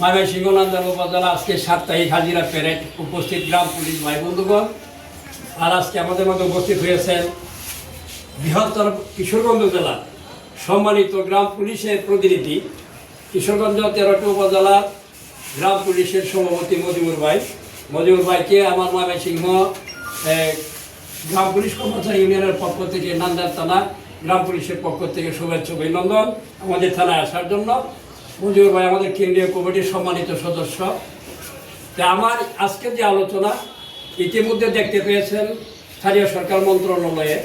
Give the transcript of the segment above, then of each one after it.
ময়মনসিংহ নন্দন উপজেলা আজকে সাপ্তাহিক হাজিরা প্যারেড উপস্থিত গ্রাম পুলিশ ভাই বন্ধুগণ। আর আজকে আমাদের মধ্যে উপস্থিত হয়েছেন বৃহত্তর কিশোরগঞ্জ জেলার সম্মানিত গ্রাম পুলিশের প্রতিনিধি, কিশোরগঞ্জ তেরোটি উপজেলার গ্রাম পুলিশের সভাপতি মজিবুর ভাই। মজিবুর ভাইকে আমার ময়মনসিংহ গ্রাম পুলিশ কর্মচারী ইউনিয়নের পক্ষ থেকে নান্দার থানা গ্রাম পুলিশের পক্ষ থেকে শুভেচ্ছা, অভিনন্দন। আমাদের থানায় আসার জন্য মজিবুর ভাই আমাদের কেন্দ্রীয় কমিটির সম্মানিত সদস্য। তা আমার আজকের যে আলোচনা, ইতিমধ্যে দেখতে পেয়েছেন স্থানীয় সরকার মন্ত্রণালয়ে।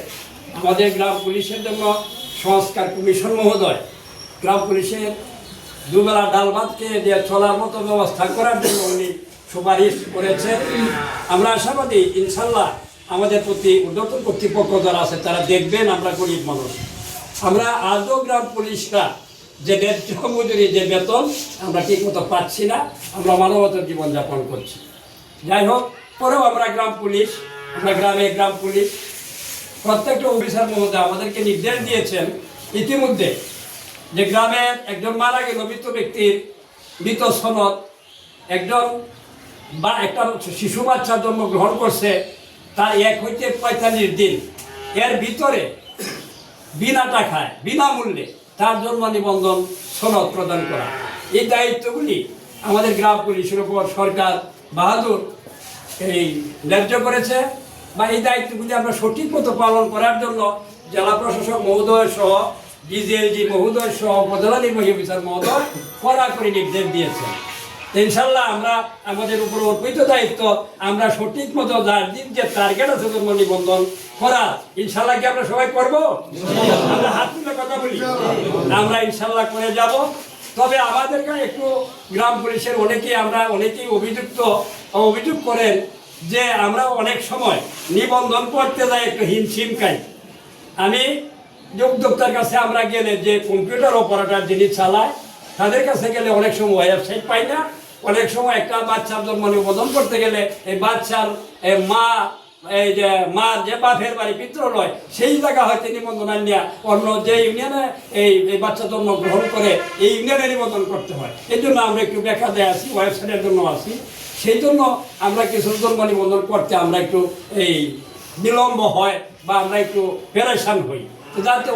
আমাদের গ্রাম পুলিশের জন্য সংস্কার কমিশন মহোদয়। গ্রাম পুলিশের দুবেলা ডাল ভাত খেয়ে দিয়ে চলার মতো ব্যবস্থা করার জন্য উনি সুপারিশ করেছেন। আমরা আশাবাদী, ইনশাল্লাহ আমাদের প্রতি উদ্যোতন কর্তৃপক্ষ যারা আছে, তারা দেখবেন আমরা গরিব মানুষ। আমরা আজও গ্রাম পুলিশরা যে ন্যায্য মজুরি যে বেতন আমরা ঠিক মতো পাচ্ছি না, আমরা মানবতার জীবনযাপন করছি। যাই হোক, পরেও আমরা গ্রাম পুলিশ, আমরা গ্রামে গ্রাম পুলিশ, প্রত্যেকটা অফিসার মহোদয় আমাদেরকে নির্দেশ দিয়েছেন ইতিমধ্যে যে গ্রামের একজন মারা গেল মৃত ব্যক্তির মৃত সনদ, একজন বা একটা শিশু বাচ্চা জন্মগ্রহণ করছে, তার এক হইতে পঁয়তাল্লিশ দিন। এর ভিতরে বিনা টাকায়, বিনামূল্যে তার জন্ম নিবন্ধন সনদ প্রদান করা। এই দায়িত্বগুলি আমাদের গ্রাম পুলিশের উপর সরকার বাহাদুর এই ন্যায্য করেছে বা এই দায়িত্বগুলি আমরা সঠিক মতো পালন করার জন্য জেলা প্রশাসক মহোদয় সহ ডিজিএলজি মহোদয় সহ উপজেলা নির্বাহী অফিসার মহোদয় কড়াকড়ি নির্দেশ দিয়েছেন। ইনশাল্লাহ আমরা আমাদের উপর অর্পিত দায়িত্ব, আমরা সঠিক মতো যে টার্গেট আছে জন্ম নিবন্ধন করা ইনশাল্লাহ কি আমরা সবাই করব? আমরা হাত তুলে কথা বলি। আমরা ইনশাল্লাহ করে যাব। তবে আমাদেরকে একটু গ্রাম পুলিশের অনেকেই আমরা, অনেকেই অভিযুক্ত, অভিযোগ করেন যে আমরা অনেক সময় নিবন্ধন করতে যাই একটু হিমশিম খাই। আমি উদ্যোক্তার কাছে আমরা গেলে যে কম্পিউটার অপারেটর যিনি চালায়, তাদের কাছে গেলে অনেক সময় ওয়েবসাইট পাই না। অনেক সময় একটা বাচ্চার জন্ম নিবন্ধন করতে গেলে এই বাচ্চার মা, এই যে মার যে বাপের বাড়ি পিত্রালয়, সেই জায়গা হয়তো নিবন্ধন আনিয়া অন্য যে ইউনিয়নে এই এই বাচ্চা জন্ম গ্রহণ করে এই ইউনিয়নে নিবন্ধন করতে হয়। এই জন্য আমরা একটু দেখা দেয় আসি ওয়েবসাইটের জন্য আসি সেই জন্য আমরা কিছু জন্ম নিবন্ধন করতে আমরা একটু এই বিলম্ব হয় বা আমরা একটু পেরেশান হই। তো যাতে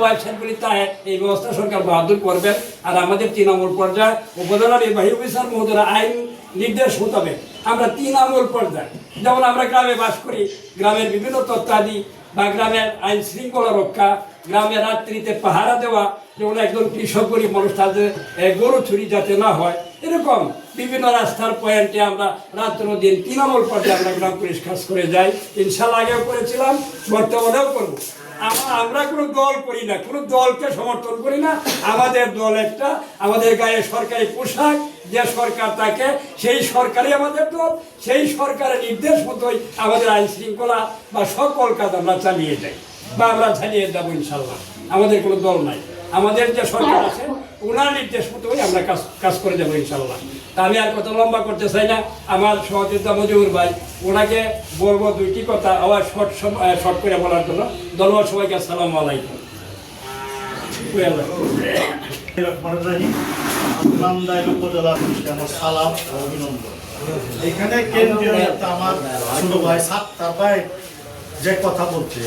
এই ব্যবস্থা সরকার বাহাদুর করবেন আর আমাদের তৃণমূল পর্যায়ে উপজেলা নির্বাহী অফিসার মহোদয় আইন নির্দেশ মোতাবেক আমরা তৃণমূল পর্যায়ে, যেমন আমরা গ্রামে বাস করি, গ্রামের বিভিন্ন তথ্যাদি বা গ্রামের আইন শৃঙ্খলা রক্ষা গ্রামে রাত্রিতে পাহারা দেওয়া, যেমন একজন কৃষক গরিব মানুষ তাদের গরু চুরি যাতে না হয়, এরকম বিভিন্ন রাস্তার পয়েন্টে আমরা রাত্র দিন তৃণমূল পর্যায়ে আমরা গ্রাম কাজ করে যাই। ইনশাল্লাহ আগেও করেছিলাম, বর্তমানেও করব। আমরা কোনো দল করি না, কোনো দলকে সমর্থন করি না। আমাদের দল একটা, আমাদের গায়ে সরকারি পোশাক, যে সরকার তাকে, সেই সরকারই আমাদের দল, সেই সরকারের নির্দেশ মতোই আমাদের আইন শৃঙ্খলা বা সকল কাজ আমরা চালিয়ে যাই বা আমরা চালিয়ে যাব ইনশাল্লাহ আমাদের কোনো দল নাই। আমাদের যে সরকার আছে, ওনার নির্দেশ মতোই আমরা কাজ কাজ করে যাব ইনশাল্লাহ আমি আর কত লম্বা করতে চাই না, আমার সহযোগিতা মজিবুর ভাই, ওনাকে বলব দুইটি কথা আবার শর্ট শর্ট করে বলার জন্য ধন্যবাদ সবাইকে, আসসালামু আলাইকুম সালাম এখানে কেন্দ্রীয় আমার ছোট ভাই যে কথা বলছে।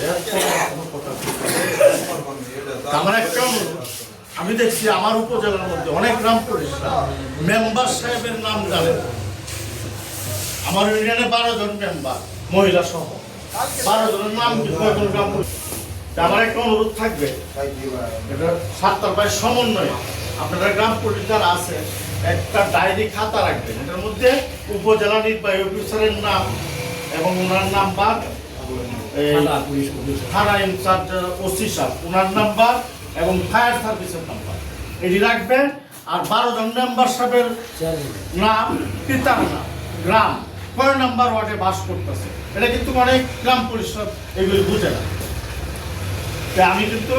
আমার একটা আমি দেখছি আমার উপজেলার মধ্যে অনেক গ্রাম মেম্বার সাহেবের নাম জানে না। আমার ইউনিয়নে বারো জন মেম্বার মহিলা সহ। বারো জনের নাম কয়জন গ্রাম আমার একটা অনুরোধ থাকবে। সাতটার বাইশ সমন্বয়ে। আপনারা গ্রাম পুলিশ যারা আছে একটা ডায়েরি খাতা রাখবেন। এটার মধ্যে উপজেলা নির্বাহী অফিসারের নাম এবং ওনার নাম্বার। থানা ইনচার্জ ওসি সাহেব ওনার নাম্বার এবং ফায়ার সার্ভিসের নাম্বার এটি রাখবে, আর বারো জন মেম্বার সাহেবের নাম, পিতার নাম, গ্রাম। কয় নাম্বার ওয়ার্ডে বাস করতেছে। এটা কিন্তু অনেক গ্রাম পরিষদ এগুলি বুঝে না। আমি কিন্তু